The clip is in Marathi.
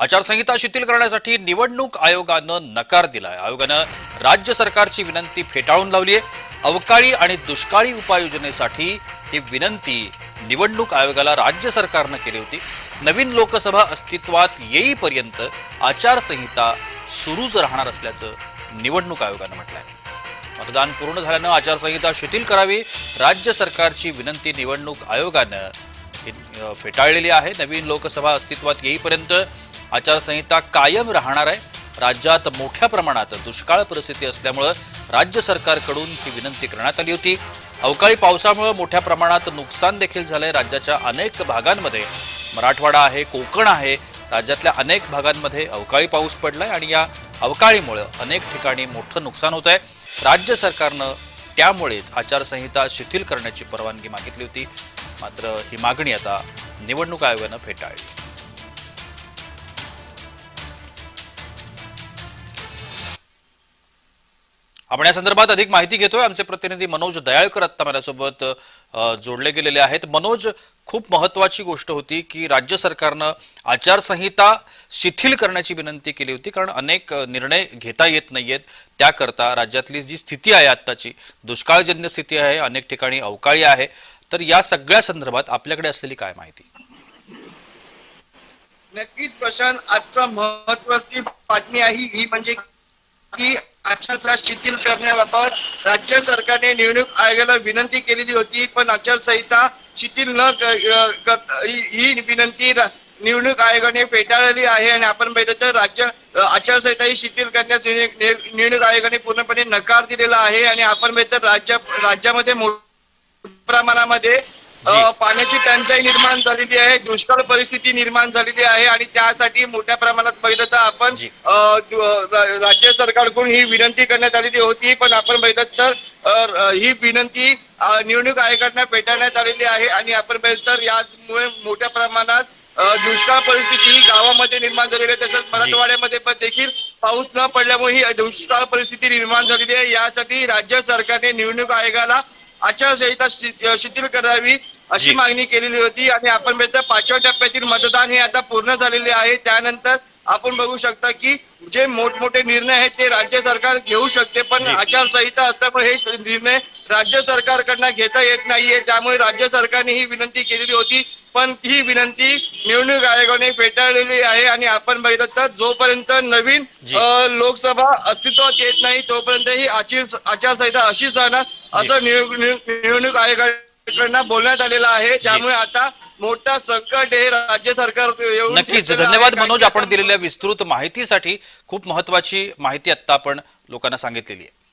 आचारसंहिता शिथिल करण्यासाठी निवडणूक आयोगानं नकार दिलाय. आयोगानं राज्य सरकारची विनंती फेटाळून लावली आहे. अवकाळी आणि दुष्काळी उपाययोजनेसाठी ही विनंती निवडणूक आयोगाला राज्य सरकारनं केली होती. नवीन लोकसभा अस्तित्वात येईपर्यंत आचारसंहिता सुरूच राहणार असल्याचं निवडणूक आयोगानं म्हटलं आहे मतदान पूर्ण झाल्यानं आचारसंहिता शिथिल करावी राज्य सरकारची विनंती निवडणूक आयोगानं ही, फेटाळलेली आहे. नवीन लोकसभा अस्तित्वात येईपर्यंत आचारसंहिता कायम राहणार आहे. राज्यात मोठ्या प्रमाणात दुष्काळ परिस्थिती असल्यामुळं राज्य सरकारकडून ही विनंती करण्यात आली होती. अवकाळी पावसामुळे मोठ्या प्रमाणात नुकसान देखील झालंय राज्याच्या अनेक भागांमध्ये. मराठवाडा आहे कोकण आहे. राज्यातल्या अनेक भागांमध्ये अवकाळी पाऊस पडलाय आणि या अवकाळीमुळे अनेक ठिकाणी मोठं नुकसान होत आहे राज्य सरकारनं त्यामुळेच आचारसंहिता शिथिल करण्याची परवानगी मागितली होती. मात्र ही मागणी आता निवडणूक आयोगानं फेटाळली. आपण या संदर्भात अधिक माहिती घेतोय. आमचे प्रतिनिधी मनोज दयाळकर आत्ता माझ्यासोबत जोडले गेलेले आहेत. मनोज खूप महत्वाची गोष्ट होती की राज्य सरकारनं आचारसंहिता शिथिल करण्याची विनंती केली होती कारण अनेक निर्णय घेता येत नाहीयेत. त्याकरता राज्यातली जी स्थिती आहे आत्ताची दुष्काळजन्य स्थिती आहे अनेक ठिकाणी अवकाळी आहे. तर या सगळ्या संदर्भात आपल्याकडे असलेली काय माहिती? नक्कीच प्रशांत आजचा महत्वाची बातमी आहे ही म्हणजे की आचारसंहिता शिथिल करण्याबाबत राज्य सरकारने निवडणूक आयोगाला विनंती केलेली होती पण आचारसंहिता शिथिल न करता ही विनंती निवडणूक आयोगाने फेटाळली आहे आणि आपण पाहिलं तर राज्य आचारसंहिता ही शिथिल करण्यास निवडणूक आयोगाने पूर्णपणे नकार दिलेला आहे आणि आपण पाहिलं तर राज्य राज्यामध्ये मोठ्या प्रमाणामध्ये पाण्याची टंचाई निर्माण झालेली आहे दुष्काळ परिस्थिती निर्माण झालेली आहे आणि त्यासाठी मोठ्या प्रमाणात पाहिलं तर आपण राज्य सरकारकडून ही विनंती करण्यात आलेली होती पण आपण पाहिलं तर ही विनंती निवडणूक आयोगाकडनं पेटाळण्यात आलेली आहे आणि आपण पाहिलं तर यामुळे मोठ्या प्रमाणात दुष्काळ परिस्थिती ही गावामध्ये निर्माण झालेली आहे. तसंच मराठवाड्यामध्ये पण देखील पाऊस न पडल्यामुळे ही दुष्काळ परिस्थिती निर्माण झालेली आहे. यासाठी राज्य सरकारने निवडणूक आयोगाला आचारसंहिता शिथिल करावी अशी. मागणी केलेली होती आणि आपण बघितलं पाचव्या टप्प्यातील मतदान हे आता पूर्ण झालेले आहे त्यानंतर आपण बघू शकता की जे मोठमोठे निर्णय आहेत ते राज्य सरकार घेऊ शकते पण. आचारसंहिता असल्यामुळे हे निर्णय राज्य सरकारकडनं घेता येत नाहीये त्यामुळे राज्य सरकारने ही विनंती केलेली होती पण ही विनंती निवडणूक आयोगाने फेटाळलेली आहे आणि आपण बघितलं तर जोपर्यंत नवीन लोकसभा अस्तित्वात येत नाही तोपर्यंत ही आचार आचारसंहिता अशीच राहणार असं निवड- निवड- निवडणूक आयोगाकडनं बोलण्यात आलेलं आहे. त्यामुळे आता मोठा संकट हे राज्य सरकार नक्कीच. धन्यवाद मनोज आपण दिलेल्या विस्तृत माहितीसाठी. खूप महत्वाची माहिती आता आपण लोकांना सांगितलेली आहे.